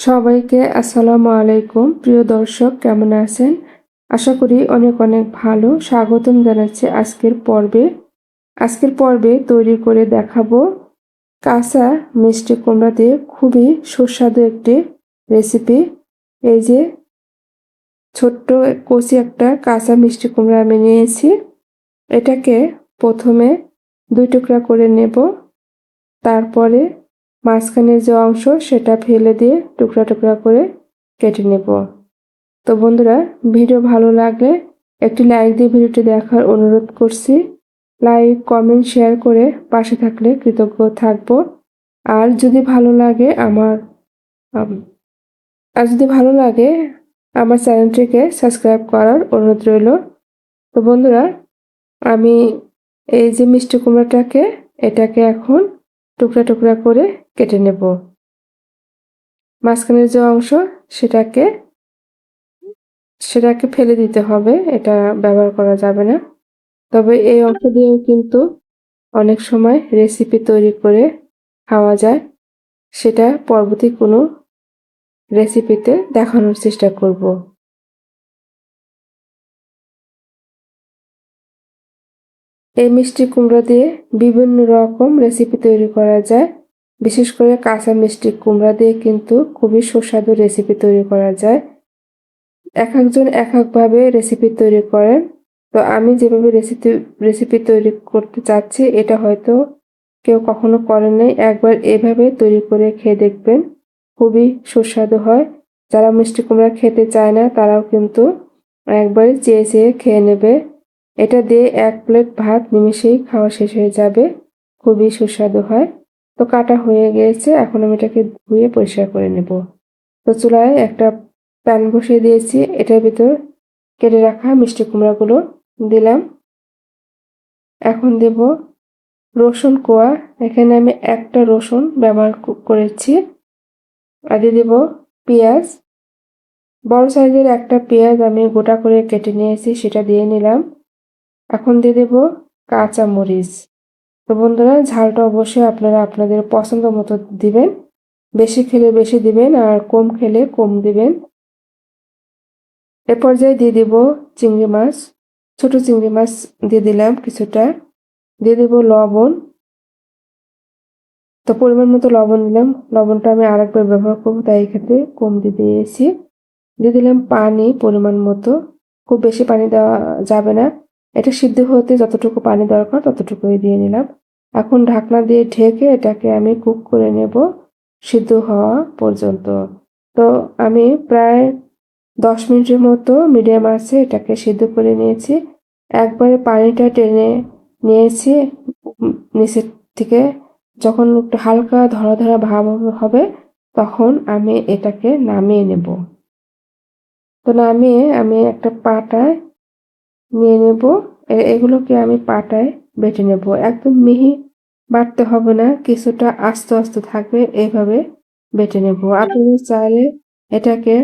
সবাইকে আসসালামু আলাইকুম। প্রিয় দর্শক, কেমন আছেন? আশা করি অনেক অনেক ভালো। স্বাগতম জানাচ্ছি আজকের পর্বে। আজকের পর্বে তৈরি করে দেখাবো কাঁচা মিষ্টি কুমড়া দিয়ে খুবই সুস্বাদু একটি রেসিপি এই যে ছোট্ট কচি একটা কাঁচা মিষ্টি কুমড়া আমি নিয়েছি। এটাকে প্রথমে দুই টুকরা করে নেব। তারপরে মাঝখানের যে অংশ, সেটা ফেলে দিয়ে টুকরা টুকরা করে কেটে নেব। তো বন্ধুরা, ভিডিও ভালো লাগলে একটি লাইক দিয়ে ভিডিওটি দেখার অনুরোধ করছি। লাইক কমেন্ট শেয়ার করে পাশে থাকলে কৃতজ্ঞ থাকব। আর যদি ভালো লাগে আমার আর যদি ভালো লাগে আমার চ্যানেলটিকে সাবস্ক্রাইব করার অনুরোধ রইল। তো বন্ধুরা, আমি এই যে মিষ্টি কুমড়াটাকে, এটাকে এখন টুকরা টুকরা করে কেটে নেব। মাঝখানের যে অংশ, সেটাকে সেটাকে ফেলে দিতে হবে, এটা ব্যবহার করা যাবে না। তবে এই অংশ দিয়েও কিন্তু অনেক সময় রেসিপি তৈরি করে খাওয়া যায়। সেটা পরবর্তী কোনো রেসিপিতে দেখানোর চেষ্টা করব। এই মিষ্টি কুমড়া দিয়ে বিভিন্ন রকম রেসিপি তৈরি করা যায়। বিশেষ করে কাঁচা মিষ্টি কুমড়া দিয়ে কিন্তু খুবই সুস্বাদু রেসিপি তৈরি করা যায়। এক একজন এক একভাবে রেসিপি তৈরি করেন তো আমি যেভাবে রেসিপি রেসিপি তৈরি করতে চাচ্ছি, এটা হয়তো কেউ কখনো করেন নাই। একবার এভাবে তৈরি করে খেয়ে দেখবেন, খুবই সুস্বাদু হয়। যারা মিষ্টি কুমড়া খেতে চায় না, তারাও কিন্তু একবারই চেয়ে চেয়ে খেয়ে নেবে। এটা দিয়ে এক প্লেট ভাত নিমেষেই খাওয়া শেষ হয়ে যাবে। খুবই সুস্বাদু হয়। তো কাটা হয়ে গিয়েছে এখন আমি এটাকে ধুয়ে পরিষ্কার করে নেব। তো চুলায় একটা প্যান বসিয়ে দিয়েছি, এটার ভিতর কেটে রাখা মিষ্টি কুমড়াগুলো দিলাম। এখন দেব রসুন কোয়া, এখানে আমি একটা রসুন ব্যবহার করেছি। আর দিয়ে দেব পেঁয়াজ। বড় সাইজের একটা পেঁয়াজ আমি গোটা করে কেটে নিয়েছি, সেটা দিয়ে নিলাম। এখন দিয়ে দেব কাঁচা মরিচ তো বন্ধুরা ঝালটা অবশ্যই আপনারা আপনাদের পছন্দ মতো দিবেন। বেশি খেলে বেশি দিবেন আর কম খেলে কম দিবেন। এ পর্যায়ে দিয়ে দিব চিংড়ি মাছ। ছোট চিংড়ি মাছ দিয়ে দিলাম কিছুটা। দিয়ে দেব লবণ। তো পরিমাণ মতো লবণ দিলাম। লবণটা আমি আরেকবার ব্যবহার করব, তাই এক্ষেত্রে কম দিয়ে দিয়েছি। দিয়ে দিলাম পানি পরিমাণ মতো। খুব বেশি পানি দেওয়া যাবে না। এটা সিদ্ধ হতে যতটুকু পানি দরকার ততটুকুই দিয়ে নিলাম। এখন ঢাকনা দিয়ে ঢেকে এটাকে আমি কুক করে নেব সিদ্ধ হওয়া পর্যন্ত। তো আমি প্রায় দশ মিনিটের মতো মিডিয়াম আছে এটাকে সিদ্ধ করে নিয়েছি। একবারে পানিটা টেনে নিয়েছি, নিচের থেকে যখন একটু হালকা ধরা ধরা ভাব হবে, তখন আমি এটাকে নামিয়ে নেব। তো নামিয়ে আমি একটা পাটায় নিয়ে নেব। এগুলোকে আমি পাটায় বেটে নেব। একদম মিহি বাটতে হবে না, কিছুটা আস্তে আস্তে থাকবে, এইভাবে বেটে নেব। আপনি চাইলে এটাকে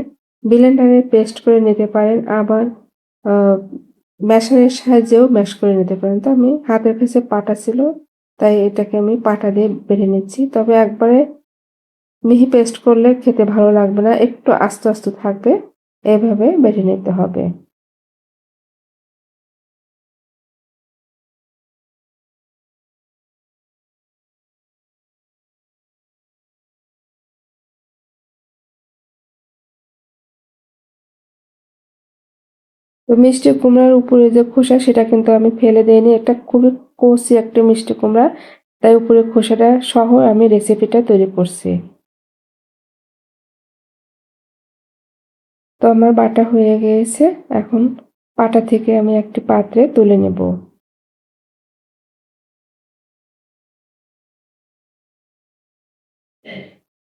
ব্লেন্ডারে পেস্ট করে নিতে পারেন, আবার ম্যাশারের সাহায্যেও ম্যাশ করে নিতে পারেন। তো আমি হাতের কাছে পাটা ছিল, তাই এটাকে আমি পাটা দিয়ে বেটে নিচ্ছি। তবে একবারে মিহি পেস্ট করলে খেতে ভালো লাগবে না, একটু আস্তে আস্তে থাকবে এভাবে বেটে নিতে হবে। তো মিষ্টি কুমড়ার উপরে যে খোসা, সেটা কিন্তু আমি ফেলে দিইনি। একটা খুবই কষি একটা মিষ্টি কুমড়া। তাই উপরে খোসাটা সহ আমি রেসিপিটা তৈরি করছি। তো আমার বাটা হয়ে গিয়েছে। এখন পাটা থেকে আমি একটি পাত্রে তুলে নেব।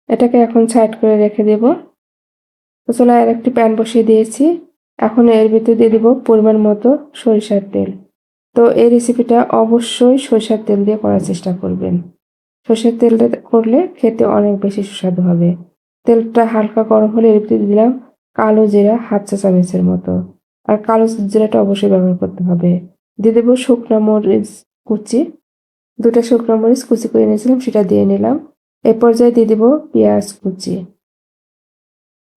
এটাকে এখন সাইড করে রেখে দেব। তো চলো আর একটি প্যান বসিয়ে দিয়েছি। এখন এর ভিতরে দিয়ে দিব পরিমাণ মতো সরিষার তেল। তো এই রেসিপিটা অবশ্যই সরিষার তেল দিয়ে করার চেষ্টা করবেন। সরষের তেলটা করলে খেতে অনেক বেশি সুস্বাদু হবে। তেলটা হালকা গরম হলে এর ভিতরে দিলাম কালো জিরা হাফ চা চামচের মতো। আর কালো জিরাটা অবশ্যই ব্যবহার করতে হবে। দিয়ে দেবো শুকনো মরিচ কুচি। দুটা শুকনো মরিচ কুচি করে নিয়েছিলাম সেটা দিয়ে নিলাম। এ পর্যায়ে দিয়ে দেবো পেঁয়াজ কুচি।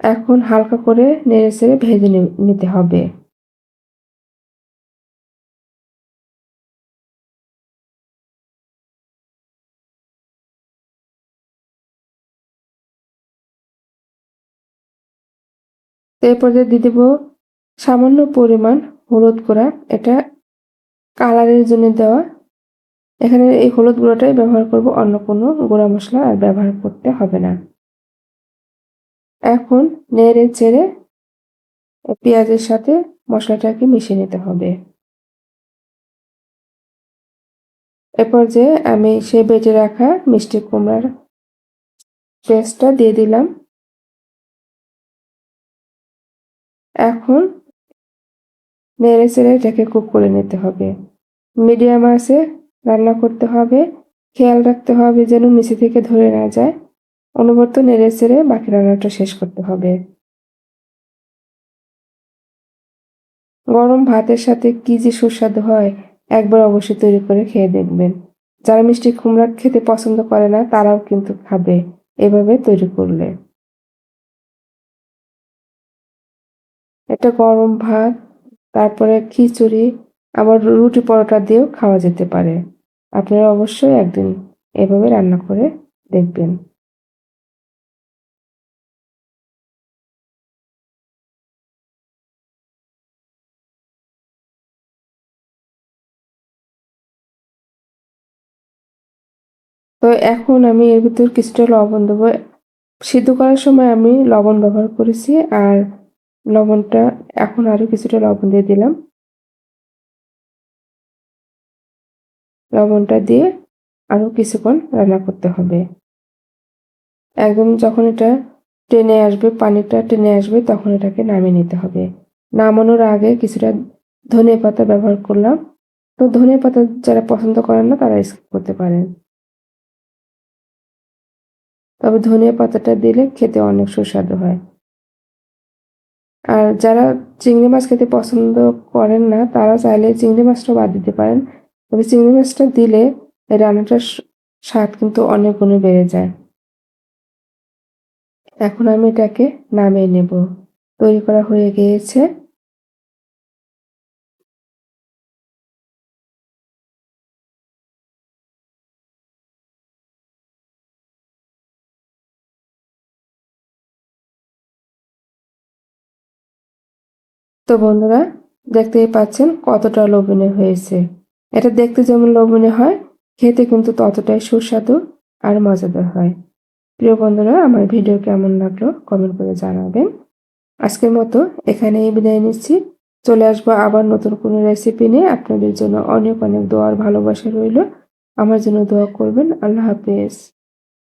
এখন হালকা করে নেড়ে চেড়ে ভেজে নিতে হবে। এরপর দিয়ে দিব সামান্য পরিমাণ হলুদ গুঁড়া। এটা কালারের জন্য দেওয়া। এখানে এই হলুদ গুঁড়োটাই ব্যবহার করব, অন্য কোনো গুঁড়া মশলা আর ব্যবহার করতে হবে না। এখন নেড়ে চেড়ে পেঁয়াজের সাথে মশলাটাকে মিশিয়ে নিতে হবে। এরপর যে আমি সে বেটে রাখা মিষ্টি কুমড়ার পেস্টটা দিয়ে দিলাম। এখন নেড়ে চেড়ে এটাকে কুক করে নিতে হবে। মিডিয়াম আছে রান্না করতে হবে। খেয়াল রাখতে হবে যেন নিচে থেকে ধরে না যায়। অনবরত নেড়ে চেড়ে বাকি রান্নাটা শেষ করতে হবে। গরম ভাতের সাথে কি যে সুস্বাদু হয়, একবার অবশ্যই তৈরি করে খেয়ে দেখবেন। যারা মিষ্টি কুমড়া খেতে পছন্দ করে না, তারাও কিন্তু খাবে এভাবে তৈরি করলে। এটা গরম ভাত, তারপরে খিচুড়ি, আবার রুটি পরোটা দিয়েও খাওয়া যেতে পারে। আপনারা অবশ্যই একদিন এভাবে রান্না করে দেখবেন। তো এখন আমি এর ভিতর কিছুটা লবণ দেবো। সিদ্ধ করার সময় আমি লবণ ব্যবহার করেছি আর লবণটা এখন আরও কিছুটা লবণ দিয়ে দিলাম। লবণটা দিয়ে আরও কিছুক্ষণ রান্না করতে হবে। একদম যখন এটা টেনে আসবে, পানিটা টেনে আসবে, তখন এটাকে নামিয়ে নিতে হবে। নামানোর আগে কিছুটা ধনে পাতা ব্যবহার করলাম। তো ধনে পাতা যারা পছন্দ করেন না, তারা স্কিপ করতে পারেন। তবে ধনিয়া পাতাটা দিলে খেতে অনেক সুস্বাদু হয়। আর যারা চিংড়ি মাছ খেতে পছন্দ করেন না, তারা চাইলে চিংড়ি মাছটা বাদ দিতে পারেন। তবে চিংড়ি মাছটা দিলে এই রান্নাটার স্বাদ কিন্তু অনেক গুণে বেড়ে যায়। এখন আমি এটাকে নামিয়ে নেব। তৈরি করা হয়ে গিয়েছে। তো বন্ধুরা, দেখতেই পাচ্ছেন কতটা লোভনীয় হয়েছে। এটা দেখতে যেমন লোভনীয় হয়, খেতে কিন্তু ততটাই সুস্বাদু আর মজাদার হয়। প্রিয় বন্ধুরা, আমার ভিডিও কেমন লাগল কমেন্ট করে জানাবেন। আজকের মতো এখানেই বিদায় নিচ্ছি। চলে আসব আবার নতুন কোনো রেসিপি নিয়ে। আপনাদের জন্য অনেক অনেক দোয়ার ভালোবাসা রইল। আমার জন্য দোয়া করবেন। আল্লাহ হাফেজ।